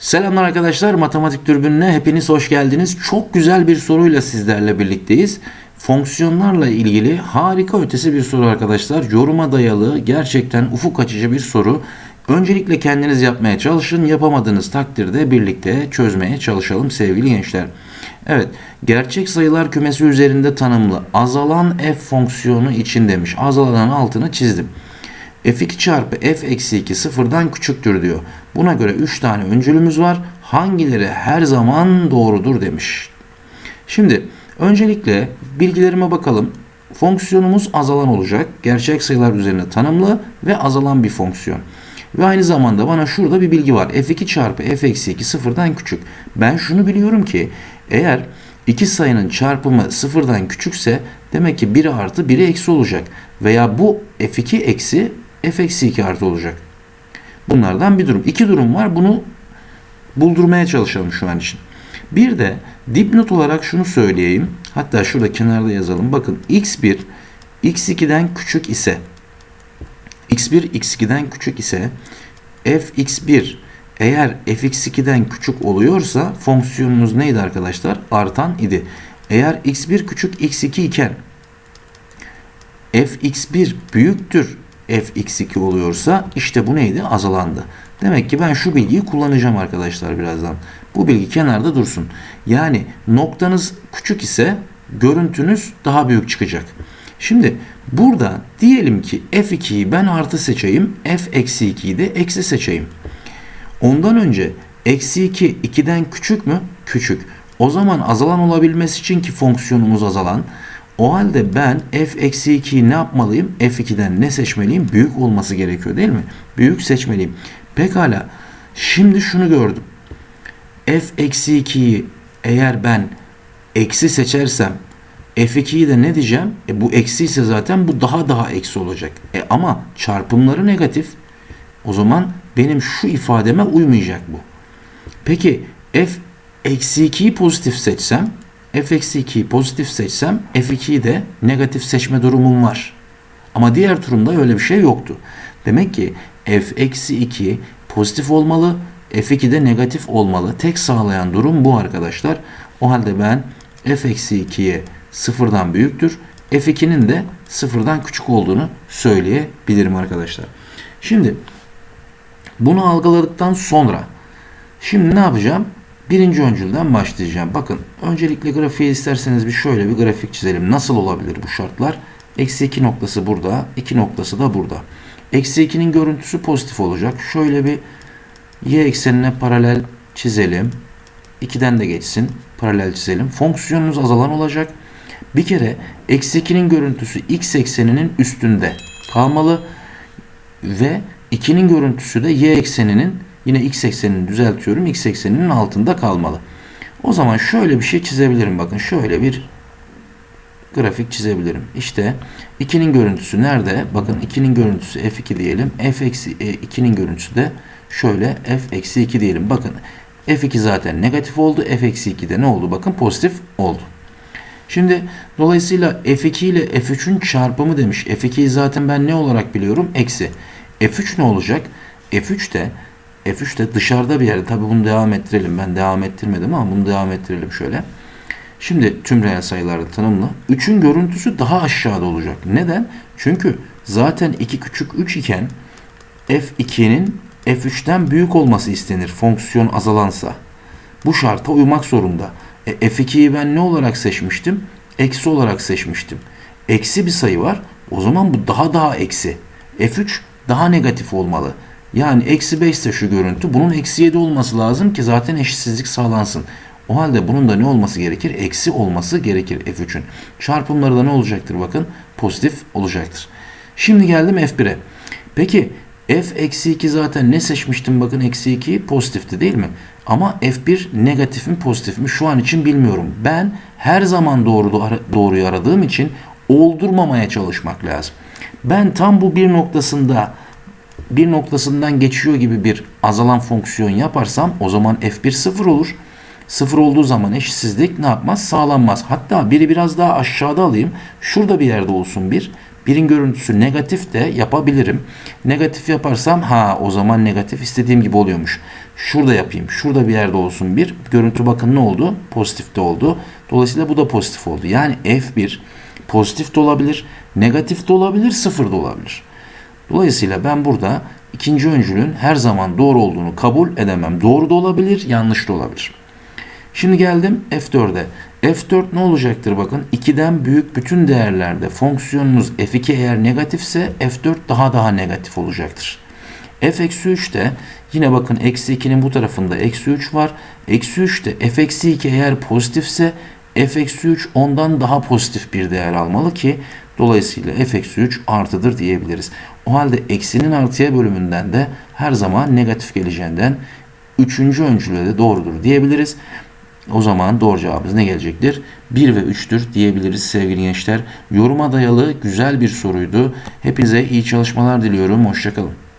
Selamlar arkadaşlar. Matematik Dürbünü'ne hepiniz hoş geldiniz. Çok güzel bir soruyla sizlerle birlikteyiz. Fonksiyonlarla ilgili harika ötesi bir soru arkadaşlar. Yoruma dayalı gerçekten ufuk açıcı bir soru. Öncelikle kendiniz yapmaya çalışın. Yapamadığınız takdirde birlikte çözmeye çalışalım sevgili gençler. Evet, gerçek sayılar kümesi üzerinde tanımlı azalan f fonksiyonu için demiş. Azalanın altını çizdim f2 çarpı f eksi 2 sıfırdan küçüktür diyor. Buna göre 3 tane öncülümüz var. Hangileri her zaman doğrudur demiş. Şimdi öncelikle bilgilerime bakalım. Fonksiyonumuz azalan olacak. Gerçek sayılar üzerine tanımlı ve azalan bir fonksiyon. Ve aynı zamanda bana şurada bir bilgi var. f2 çarpı f eksi 2 sıfırdan küçük. Ben şunu biliyorum ki eğer iki sayının çarpımı sıfırdan küçükse demek ki 1 artı 1'i eksi olacak. Veya bu f2 eksi f eksi 2 artı olacak. Bunlardan bir durum. İki durum var. Bunu buldurmaya çalışalım şu an için. Bir de dipnot olarak şunu söyleyeyim. Hatta şurada kenarda yazalım. Bakın x1 x2'den küçük ise x1 x2'den küçük ise fx1 eğer fx2'den küçük oluyorsa fonksiyonunuz neydi arkadaşlar? Artan idi. Eğer x1 küçük x2 iken fx1 büyüktür fx2 oluyorsa işte bu neydi? Azalandı. Demek ki ben şu bilgiyi kullanacağım arkadaşlar birazdan. Bu bilgi kenarda dursun. Yani noktanız küçük ise görüntünüz daha büyük çıkacak. Şimdi burada diyelim ki f2'yi ben artı seçeyim, f eksi 2'yi de eksi seçeyim. Ondan önce eksi 2 2'den küçük mü? Küçük. O zaman azalan olabilmesi için ki fonksiyonumuz azalan o halde ben f eksi 2'yi ne yapmalıyım? f2'den ne seçmeliyim? Büyük olması gerekiyor değil mi? Büyük seçmeliyim. Pekala. Şimdi şunu gördüm. f eksi 2'yi eğer ben eksi seçersem f2'yi de ne diyeceğim? E bu eksi ise zaten bu daha daha eksi olacak. E ama çarpımları negatif. O zaman benim şu ifademe uymayacak bu. Peki f eksi 2'yi pozitif seçsem f eksi 2'yi pozitif seçsem f2'yi de negatif seçme durumum var. Ama diğer turumda öyle bir şey yoktu. Demek ki f eksi 2 pozitif olmalı, f2 de negatif olmalı. Tek sağlayan durum bu arkadaşlar. O halde ben f eksi 2'ye sıfırdan büyüktür. f2'nin de sıfırdan küçük olduğunu söyleyebilirim arkadaşlar. Şimdi bunu algıladıktan sonra şimdi ne yapacağım? Birinci öncülden başlayacağım. Bakın öncelikle grafiği isterseniz bir şöyle bir grafik çizelim. Nasıl olabilir bu şartlar? Eksi 2 noktası burada. 2 noktası da burada. Eksi 2'nin görüntüsü pozitif olacak. Şöyle bir y eksenine paralel çizelim. 2'den de geçsin. Paralel çizelim. Fonksiyonunuz azalan olacak. Bir kere eksi 2'nin görüntüsü x ekseninin üstünde kalmalı. Ve 2'nin görüntüsü de y ekseninin Yine x eksenini düzeltiyorum. X ekseninin altında kalmalı. O zaman şöyle bir şey çizebilirim. Bakın şöyle bir grafik çizebilirim. İşte 2'nin görüntüsü nerede? Bakın 2'nin görüntüsü f2 diyelim. f eksi 2'nin görüntüsü de şöyle f eksi 2 diyelim. Bakın f2 zaten negatif oldu. f eksi 2 de ne oldu? Bakın pozitif oldu. Şimdi dolayısıyla f2 ile f3'ün çarpımı demiş. f2'yi zaten ben ne olarak biliyorum? Eksi. f3 ne olacak? f3 de F3 de dışarıda bir yerde. Tabi bunu devam ettirelim. Ben devam ettirmedim ama bunu devam ettirelim şöyle. Şimdi tüm reel sayılarda tanımlı. 3'ün görüntüsü daha aşağıda olacak. Neden? Çünkü zaten 2 küçük 3 iken F2'nin F3'ten büyük olması istenir fonksiyon azalansa. Bu şarta uymak zorunda. E, F2'yi ben ne olarak seçmiştim? Eksi olarak seçmiştim. Eksi bir sayı var. O zaman bu daha daha eksi. F3 daha negatif olmalı. Yani eksi 5 ise şu görüntü. Bunun eksi 7 olması lazım ki zaten eşitsizlik sağlansın. O halde bunun da ne olması gerekir? Eksi olması gerekir F3'ün. Çarpımları da ne olacaktır bakın? Pozitif olacaktır. Şimdi geldim F1'e. Peki F eksi 2 zaten ne seçmiştim bakın eksi 2 pozitifti değil mi? Ama F1 negatif mi pozitif mi şu an için bilmiyorum. Ben her zaman doğru doğruyu aradığım için oldurmamaya çalışmak lazım. Ben tam bu bir noktasında bir noktasından geçiyor gibi bir azalan fonksiyon yaparsam o zaman f1 sıfır olur. Sıfır olduğu zaman eşitsizlik ne yapmaz? Sağlanmaz. Hatta biri biraz daha aşağıda alayım. Şurada bir yerde olsun bir. Birin görüntüsü negatif de yapabilirim. Negatif yaparsam ha o zaman negatif istediğim gibi oluyormuş. Şurada yapayım. Şurada bir yerde olsun 1. Görüntü bakın ne oldu? Pozitifte oldu. Dolayısıyla bu da pozitif oldu. Yani F1 pozitif de olabilir, negatif de olabilir, sıfır da olabilir. Dolayısıyla ben burada ikinci öncülün her zaman doğru olduğunu kabul edemem. Doğru da olabilir, yanlış da olabilir. Şimdi geldim F4'e. F4 ne olacaktır bakın 2'den büyük bütün değerlerde fonksiyonunuz F2 eğer negatifse F4 daha daha negatif olacaktır. F-3 de yine bakın eksi 2'nin bu tarafında eksi 3 var. Eksi 3 de F-2 eğer pozitifse F-3 ondan daha pozitif bir değer almalı ki dolayısıyla F-3 artıdır diyebiliriz. O halde eksinin artıya bölümünden de her zaman negatif geleceğinden üçüncü öncülü de doğrudur diyebiliriz. O zaman doğru cevabımız ne gelecektir? 1 ve 3'tür diyebiliriz sevgili gençler. Yoruma dayalı güzel bir soruydu. Hepinize iyi çalışmalar diliyorum. Hoşçakalın.